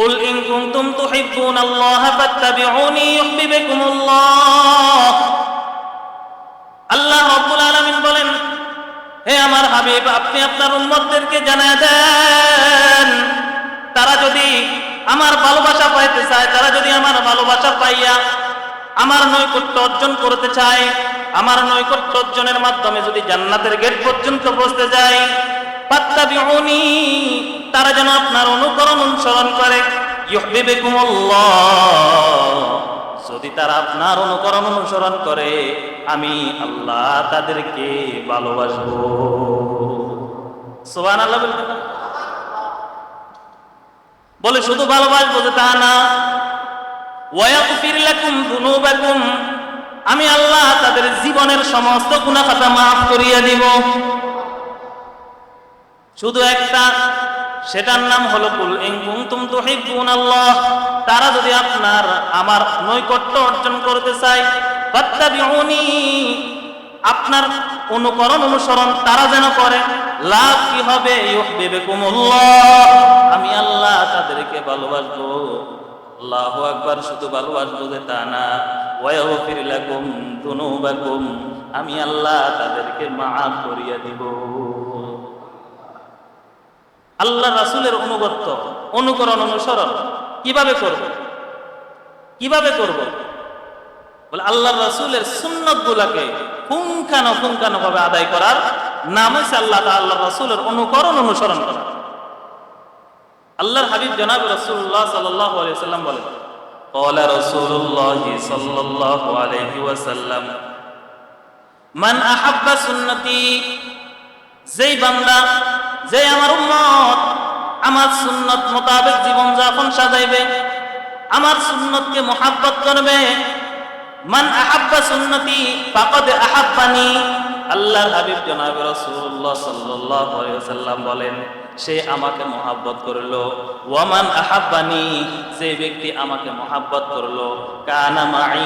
قل إن كنتم تحبون الله فاتبعوني يحببكم الله আল্লাহ রব্বুল আলামিন বলেন হে আমার হাবিব আপনি আপনার উম্মতদেরকে জানায় দেন তারা যদি আমার ভালোবাসা পাইতে চায় তারা যদি আমার ভালোবাসা পাইয়া আমার নৈকট্য অর্জন করতে চায় আমার নৈকট্য অর্জনের মাধ্যমে যদি জান্নাতের গেট পর্যন্ত পৌঁছতে যায় পাত্তাবিউনি তারা যেন আপনার অনুকরণ অনুসরণ করে। যদি তারা আপনার অনুকরণ অনুসরণ করে, আমি আল্লাহ তাদেরকে ভালোবাসবো। আল্লাহ বলে শুধু ভালোবাসবো যে তা না। আমি আল্লাহ তাদের জীবনের সমস্ত গুনাহ খাতা মাফ করিয়া দিব। শুধু একটা, সেটার নাম হলো কুল কুনতুম তুহিব্বুন আল্লাহ তারা যদি আপনার, আমার নৈকট্য অর্জন করতে চায়, ফাত্তাবিউনি, আপনার অনুকরণ অনুসরণ তারা যেন করে, লাভ কি হবে? আমি আল্লাহ তাদেরকে ভালোবাসবো। আল্লাহু আকবার, শুধু ভালোবাসবো যে তা না। ওয়াগফির লাকুম যুনুবাকুম আমি আল্লাহ তাদেরকে মাফ করিয়া দিব। আল্লাহ রাসুলের অনুগত্য অনুকরণ অনুসরণ কিভাবে করব কিভাবে করব বলে আল্লাহ রাসুলের সুন্নত গুলাকে পুঙ্খানো পুঙ্খানো ভাবে আদায় করার নাম হচ্ছে আল্লাহ আল্লাহ রাসুলের অনুকরণ অনুসরণ করা আল্লাহর হাবিব জনাব রসুল্লাহ সাল্লাহ সাল্লাম বলেন قال رسول الله صلى الله عليه وسلم من أحب سنتي যেই বান্দা যে আমার উম্মত আমার সুন্নত মোতাবেক জীবন যাপন সাজাইবে, আমার সুন্নতকে মোহাব্বত করবে। মান আহাব্বা সুন্নতি ফাকাদ আহাব্বানি। আল্লাহর হাবিব জনাব রাসূলুল্লাহ সাল্লাল্লাহু আলাইহি ওয়াসাল্লাম বলেন, সে আমাকে মোহাব্বত করল। ওয়ামান আহাব্বানি, যে ব্যক্তি আমাকে মহাব্বত করল। কানা মাই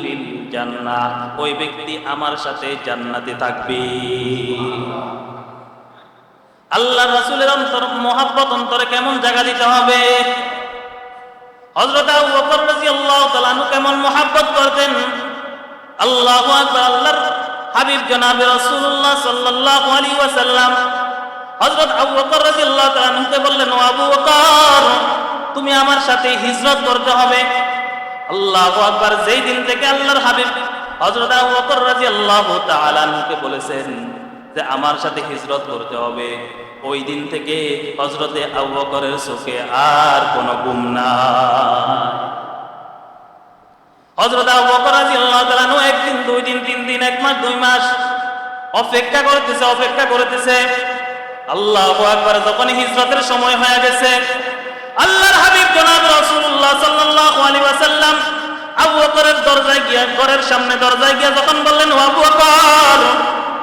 ফিল জান্নাহ, ওই ব্যক্তি আমার সাথে জান্নাতে থাকবে। আল্লাহ রাসূলের অন্তর মোহাব্বত অন্তরে কেমন জায়গা দিতে হবে? আনহু কেমন মোহাব্বত করতেন? আল্লাহু আল্লাহর হাবিব জনাবে রাসূলুল্লাহ সাল্লাল্লাহু আলাইহি ওয়াসাল্লাম। হযরত আবু বকর রাদিয়াল্লাহু তাআলা আনহুকে বললেন আবু বকর, তুমি আমার সাথে হিজরত করতে হবে। আল্লাহু আকবার, যেই দিন থেকে আল্লাহর হাবিব হযরত আবু বকর রাদিয়াল্লাহু তাআলা আনহুকে বলেছেন যে আমার সাথে হিজরত করতে হবে। ওই দিন থেকে হজরতে আবু চোখে আর কোনো গুম নাই। হজরত আবু রাদিয়াল্লাহু একদিন, দুই দিন, তিন দিন, এক মাস, দুই মাস অপেক্ষা করতেছে অপেক্ষা করতেছে। আল্লাহু আকবার যখন হিজরতের সময় হয়ে গেছে, আল্লাহর হাবিব জনাব রাসূলুল্লাহ সাল্লাল্লাহু আলাইহি ওয়াসাল্লাম আবু বকরের দরজায় গিয়া, ঘরের সামনে দরজায় গিয়া যখন বললেন আবু বকর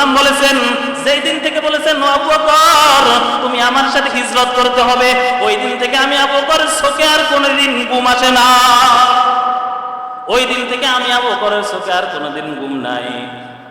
ওয়াসাল্লাম বলেছেন সেই দিন থেকে বলেছেন আবু বকর, তুমি আমার সাথে হিজরত করতে হবে, ওই দিন থেকে আমি আবু বকরের চোখে আর কোনোদিন ঘুম আসে না। ওই দিন থেকে আমি আবু বকরের চোখে আর কোনোদিন ঘুম নাই।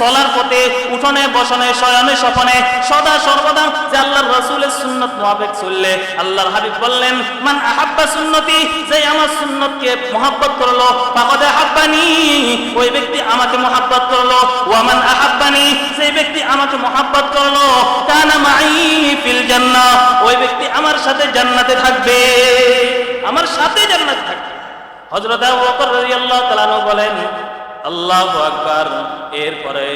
চলার পথে, উঠনে, বসনে, শয়নে স্বপনে সদা সর্বদা যে আল্লাহর রাসূলের সুন্নাত মুআফিক চললে, আল্লাহর হাবিব বললেন, মান আহাব্বা সুন্নতি, যে আমার সুন্নতকে মহব্বত করল, ফাকাদ আহাব্বানি। ওই ব্যক্তি আমাকে মহাব্বত করল, ওয়ামান আহাব্বানি? সেই ব্যক্তি আমাকে মহাব্বত করল, কানা মাই ফিল জান্নাহ। ওই ব্যক্তি আমার সাথে জান্নাতে থাকবে, আমার সাথে জান্নাতে থাকবে। হযরত আবু বকর রাদিয়াল্লাহু তাআলা বলেন আল্লাহ আকবার। এরপরে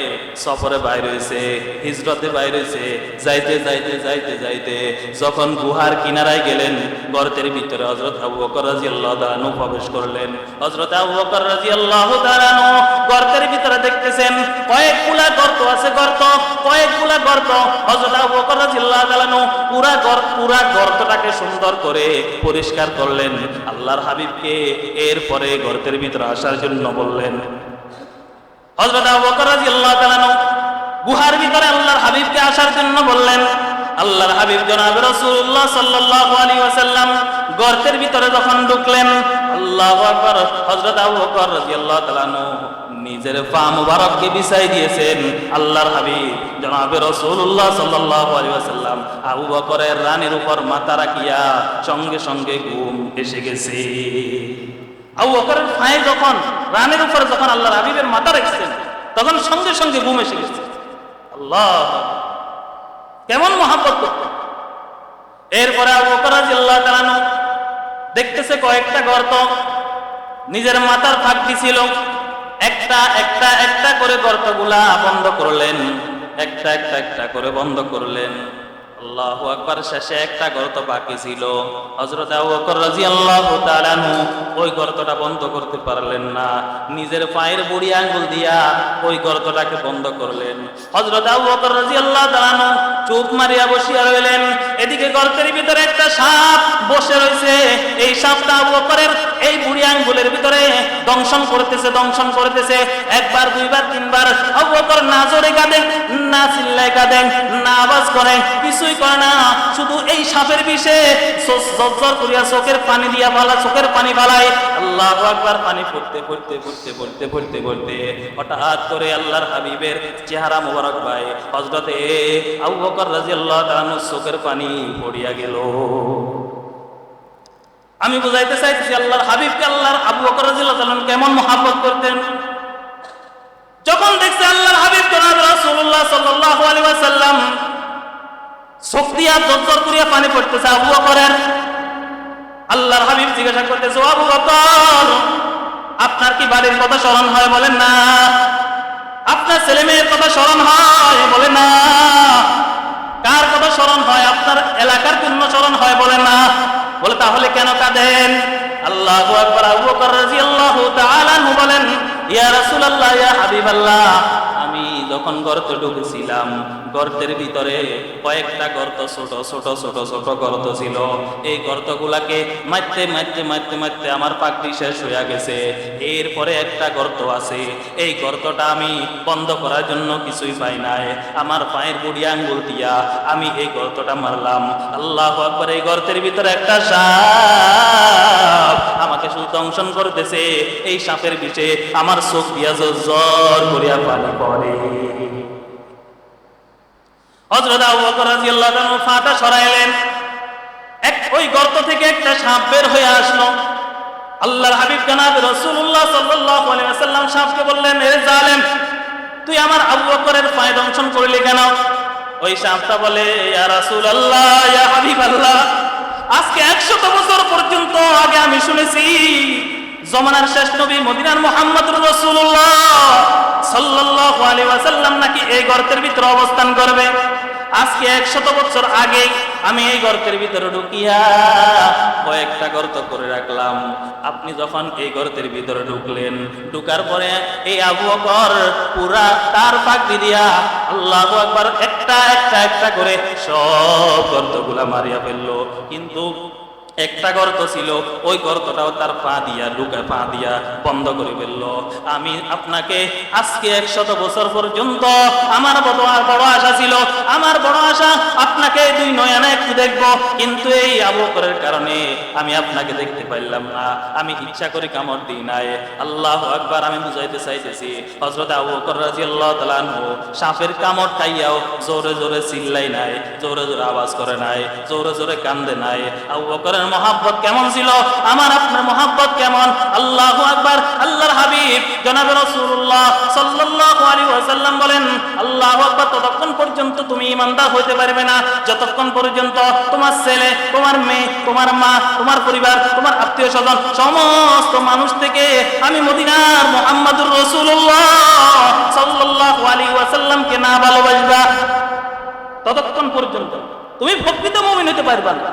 সফরে বাইর হয়েছে হিজরতে বাইর হয়েছে যাইতে যাইতে যাইতে যাইতে যখন গুহার কিনারায় গেলেন, গর্তের ভিতরে হজরত আবু বকর তাআলা আনহু প্রবেশ করলেন। হজরত আবু বকর তাআলা আনহু গর্তের ভিতরে দেখতেছেন কয়েকগুলা গর্ত আছে গর্ত কয়েকগুলা গর্ত। হজরত আবু বকর রাদিয়াল্লাহু তাআলা আনহু পুরা গর্ত পুরা গর্তটাকে সুন্দর করে পরিষ্কার করলেন। আল্লাহর হাবিবকে এরপরে গর্তের ভিতরে আসার জন্য বললেন আনহু গুহার ভিতরে আল্লাহর হাবিবকে আসার জন্য বললেন, আল্লাহর হাবিব জনাব রাসূলুল্লাহ সাল্লাল্লাহু আলাইহি ওয়াসাল্লাম গর্তের ভিতরে যখন ঢুকলেন, আল্লাহু আকবার, হযরত আবু বকর রাদিয়াল্লাহু তাআলা আনহু নিজের পা মুবারককে বিছাই দিয়েছেন। আল্লাহর হাবিব জনাব রাসূলুল্লাহ সাল্লাল্লাহু আলাইহি ওয়াসাল্লাম আবু বকরের রানের উপর মাথা রাখিয়া সঙ্গে সঙ্গে ঘুম এসে গেছে। আবু বকরের পায়ে যখন, রানের উপর যখন আল্লাহর হাবিবের মাথা রাখছেন, তখন সঙ্গে সঙ্গে ঘুম এসে গেছে। আল্লাহ। কেমন মহাব্বত করতেন এরপরে আবু বকর রাদিয়াল্লাহু তাআলা আনহু দেখতেছে কয়েকটা গর্ত, নিজের মাথার ফাঁক ছিল। একটা একটা একটা করে গর্তগুলা বন্ধ করলেন। একটা একটা একটা করে বন্ধ করলেন। আল্লাহু আকবার, শেষে একটা গর্ত বাকি ছিল। আবু বকর রাদিয়াল্লাহু তাআলা ওই গর্তটা বন্ধ করতে পারলেন না। নিজের পায়ের বুড়ি আঙ্গুল দিয়া ওই গর্তটাকে বন্ধ করলেন। হযরত আবু বকর রাদিয়াল্লাহু তাআলা আনহু চুপ মারিয়া বসিয়া রইলেন। এদিকে গর্তের ভিতরে একটা সাপ বসে রয়েছে। এই সাপটা আবু এই বুড়ি আঙ্গুলের ভিতরে দংশন করতেছে দংশন করতেছে। একবার, দুইবার, তিনবার আবু বকর না জোরে কাঁদেন না চিল্লায় কাঁদেন না আওয়াজ করে, কিছুই করে না। শুধু এই সাপের বিষে জর্জর করিয়া চোখের পানি দিয়া বালা, চোখের পানি বালায় আল্লাহ একবার পানি পড়তে পড়তে পড়তে পড়তে পড়তে পড়তে হঠাৎ করে আল্লাহর হাবিবের চেহারা মোবারক ভাই হজরতে আবু বকর রাজিয়াল্লাহ তাআলার চোখের পানি পড়িয়া গেল। আমি বুঝাইতে চাইছি আল্লাহর হাবিবকে আল্লাহর আবু বকর রাদিয়াল্লাহু কেমন মহাব্বত করতেন। যখন দেখছে আল্লাহর হাবিব জনাব রাসূলুল্লাহ সাল্লাল্লাহু আলাইহি ওয়াসাল্লাম চোখ দিয়া দরদর করিয়া পানি পড়তেছে আবু বকরের। আল্লাহর হাবিব জিজ্ঞাসা করতেছে, "ও আবু বকর, আপনার কি বাড়ির কথা স্মরণ হয়? বলেন না। আপনার ছেলে মেয়ের কথা স্মরণ হয়? বলে, না। কার কথা স্মরণ হয়? আপনার এলাকার জন্য স্মরণ হয়? বলে, না। তাহলে কেন কাঁদেন? আল্লাহু আকবার আবু বকর রাদিয়াল্লাহু তাআলা বলেন, ইয়া রাসূলুল্লাহ, ইয়া হাবিবাল্লাহ, আমি যখন গর্তে ঢুকেছিলাম গর্তের ভিতরে কয়েকটা গর্ত ছোট ছোট ছোট ছোট গর্ত ছিল। এই গর্তগুলাকে মারতে মারতে মারতে মারতে আমার পাকটি শেষ হয়ে গেছে। এরপরে একটা গর্ত আছে। এই গর্তটা আমি বন্ধ করার জন্য কিছুই পাই নাই। আমার পায়ের বুড়ি আঙ্গুল দিয়া আমি এই গর্তটা মারলাম। আল্লাহ আকবার, এই গর্তের ভিতরে একটা সাপ আমাকে শুধু দংশন করতেছে। এই সাপের বিচে আমার চোখ দিয়া জ্বর করিয়া পানি পড়ে। হযরত আবু বকর রাদিয়াল্লাহু তাআলা ফাটা সরাইলেন। এক ওই গর্ত থেকে একটা সাপ বের হয়ে আসলো। আল্লাহর হাবিব জনাব রাসূলুল্লাহ সাল্লাল্লাহু আলাইহি ওয়াসাল্লাম সাপকে বললেন, এ জালেম, তুই আমার আবু বকরের পায়ে দংশন করলি কেন? ওই সাপটা বলে, ইয়া রাসূলুল্লাহ, ইয়া হাবিবাল্লাহ, আজকে 100 বছর পর্যন্ত আগে আমি শুনেছি, জমানার শেষ নবী মদিনার মুহাম্মদুর রাসূলুল্লাহ সাল্লাল্লাহু আলাইহি ওয়াসাল্লাম নাকি এই গর্তের ভিতরে অবস্থান করবে। আজকে একশত বছর আগে আমি এই গর্তের ভিতরে ঢুকিয়া কয়েকটা গর্ত করে রাখলাম। আপনি যখন এই গর্তের ভিতরে ঢুকলেন, ঢুকার পরে এই আবু অকর পুরা তার পাক দিয়া আল্লাহ একবার একটা একটা একটা করে সব গর্তগুলা মারিয়া ফেলল। কিন্তু একটা গর্ত ছিল, ওই গর্তটাও তার পা দিয়া, ঢুকে পা দিয়া বন্ধ করে ফেলল। আমি আপনাকে আজকে একশত বছর পর্যন্ত আমার বড় বড় আশা ছিল। আমার বড় আশা আপনাকে দুই নয়নে একটু দেখব। কিন্তু এই আবকরের কারণে আমি আপনাকে দেখতে পাইলাম না। আমি ইচ্ছা করে কামড় দিই নাই। আল্লাহ আকবার, আমি বুঝাইতে চাইতেছি হজরত আবু তাআলা আনহু সাপের কামড় খাইয়াও জোরে জোরে চিল্লাই নাই, জোরে জোরে আওয়াজ করে নাই, জোরে জোরে কান্দে নাই। আবু বকরের রাসূলের মহাব্বত কেমন ছিল? আমার আপনার মহাব্বত কেমন? আল্লাহু আকবার, আল্লাহর হাবিব জনাবে আলাইহি ওয়াসাল্লাম বলেন, আল্লাহু আকবার, ততক্ষণ পর্যন্ত তুমি ইমানদার হতে পারবে না। যতক্ষণ পর্যন্ত তোমার ছেলে, তোমার মেয়ে, তোমার মা, তোমার পরিবার, তোমার আত্মীয় স্বজন সমস্ত মানুষ থেকে আমি মদিনার মোহাম্মদুর রসুল্লাহ সাল্লাল্লাহু আলাইহি ওয়াসাল্লামকে না ভালোবাসবা। ততক্ষণ পর্যন্ত তুমি প্রকৃত মুমিন হতে পারবা না।